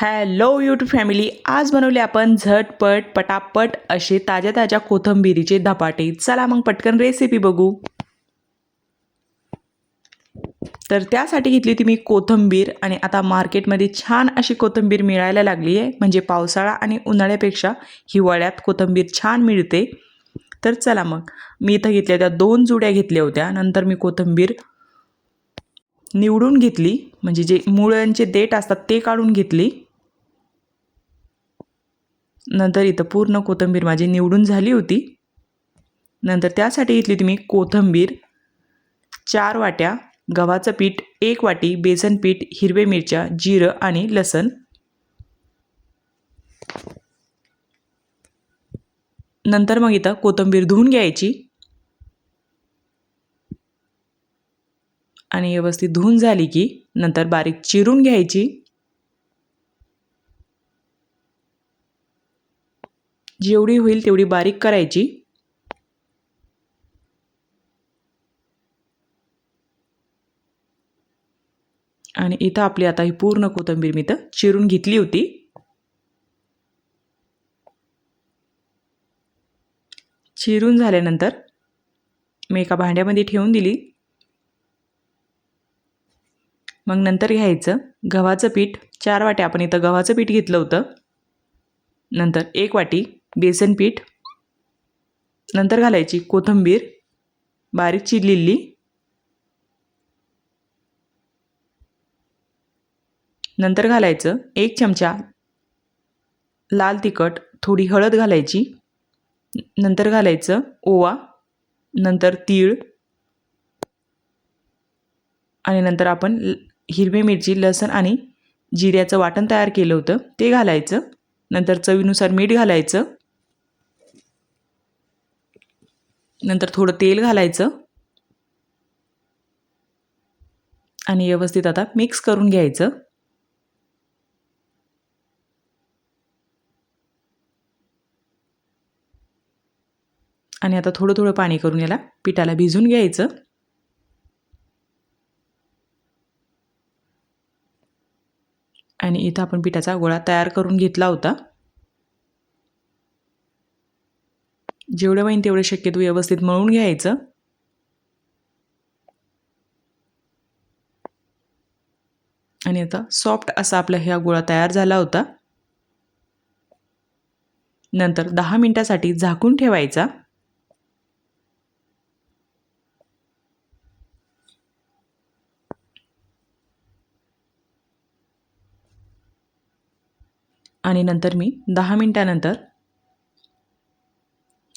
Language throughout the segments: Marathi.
हॅलो यूट्यूब फॅमिली आज बनवले आपण झटपट पटापट असे ताज्या ताज्या कोथंबिरीचे धपाटे. चला मग पटकन रेसिपी बघू. तर त्यासाठी घेतली होती मी कोथंबीर आणि आता मार्केटमध्ये छान अशी कोथंबीर मिळायला लागली आहे. म्हणजे पावसाळा आणि उन्हाळ्यापेक्षा हिवाळ्यात कोथंबीर छान मिळते. तर चला मग. मी इथं घेतल्या त्या दोन जुड्या घेतल्या होत्या. नंतर मी कोथंबीर निवडून घेतली. म्हणजे जे मुळ्यांचे देठ असतात ते काढून घेतली. नंतर इथं पूर्ण कोथिंबीर माझी निवडून झाली होती. नंतर त्यासाठी इथली तुम्ही कोथंबीर कोथिंबीर चार वाट्या गव्हाचं पीठ एक वाटी बेसन पीठ हिरवे मिरच्या जिरं आणि लसण. नंतर मग इथं कोथिंबीर धुवून घ्यायची. आणि व्यवस्थित धुवून झाली की नंतर बारीक चिरून घ्यायची. जेवढी होईल तेवढी बारीक करायची. आणि इथं आपली आता ही पूर्ण कोथिंबीर मी तर चिरून घेतली होती. चिरून झाल्यानंतर मी एका भांड्यामध्ये ठेवून दिली. मग नंतर घ्यायचं गव्हाचं पीठ. चार वाट्या आपण इथं गव्हाचं पीठ घेतलं होतं. नंतर एक वाटी बेसन पीठ नंतर घालायची कोथिंबीर बारीक चिरलेली नंतर घालायचं एक चमचा लाल तिखट थोडी हळद घालायची नंतर घालायचं ओवा नंतर तीळ आणि नंतर आपण हिरवी मिरची लसण आणि जिऱ्याचं वाटण तयार केलं होतं ते घालायचं. नंतर चवीनुसार मीठ घालायचं. नंतर थोडं तेल घालायचं. आणि व्यवस्थित आता मिक्स करून घ्यायचं. आणि आता थोडं थोडं पाणी करून याला पिठाला भिजून घ्यायचं. आणि इथं आपण पिठाचा गोळा तयार करून घेतला होता. जेवढं होईन तेवढं शक्यतो व्यवस्थित मळून घ्यायचं. आणि आता सॉफ्ट असा आपला ह्या गोळा तयार झाला होता. नंतर दहा मिनटासाठी झाकून ठेवायचा. आणि नंतर मी दहा मिनटानंतर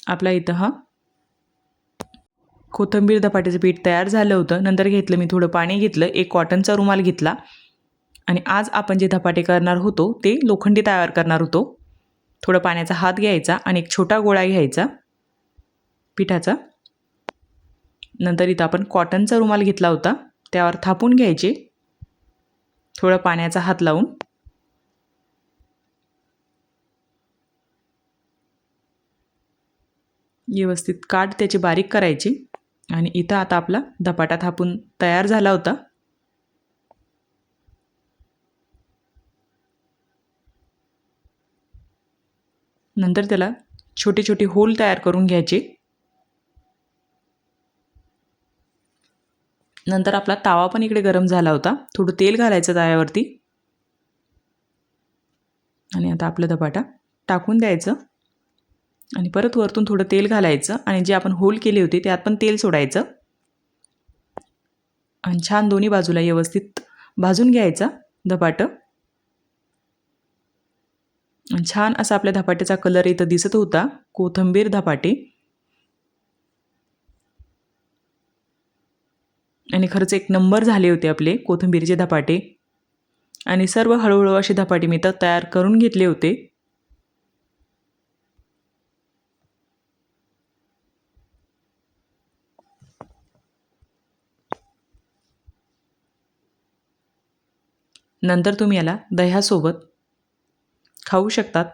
आपला इथं हा. कोथिंबीर धपाट्याचं पीठ तयार झालं होतं. नंतर घेतलं मी थोडं पाणी घेतलं. एक कॉटनचा रुमाल घेतला. आणि आज आपण जे धपाटे करणार होतो ते लोखंडी तयार करणार होतो. थोडं पाण्याचा हात घ्यायचा आणि एक छोटा गोळा घ्यायचा पिठाचा. नंतर इथं आपण कॉटनचा रुमाल घेतला होता. त्यावर थापून घ्यायचे. थोडं पाण्याचा हात लावून. व्यवस्थित काठ त्याची बारीक करायची. आणि इथं आता आपला धपाटा थापून तयार झाला होता. नंतर त्याला छोटे छोटे होल तयार करून घ्यायचे. नंतर आपला तावा पण इकडे गरम झाला होता. थोडं तेल घालायचं ताव्यावरती. आणि आता आपलं धपाटा टाकून द्यायचं. आणि परत वरतून थोडं तेल घालायचं आणि जे आपण होल केले होते त्यात पण तेल सोडायचं. आणि छान दोन्ही बाजूला व्यवस्थित भाजून घ्यायचा धपाटं. छान असा आपल्या धपाट्याचा कलर इथं दिसत होता कोथंबीर धपाटे. आणि खरंच एक नंबर झाले होते आपले कोथंबीरचे धपाटे. आणि सर्व हळूहळू असे धपाटे मी तर तयार करून घेतले होते. नंतर तुम्ही याला दह्यासोबत खाऊ शकतात.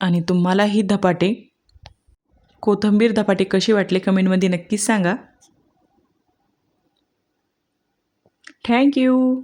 आणि तुम्हाला ही धपाटे कोथंबीर धपाटे कशी वाटले कमेंटमध्ये नक्कीच सांगा. थँक्यू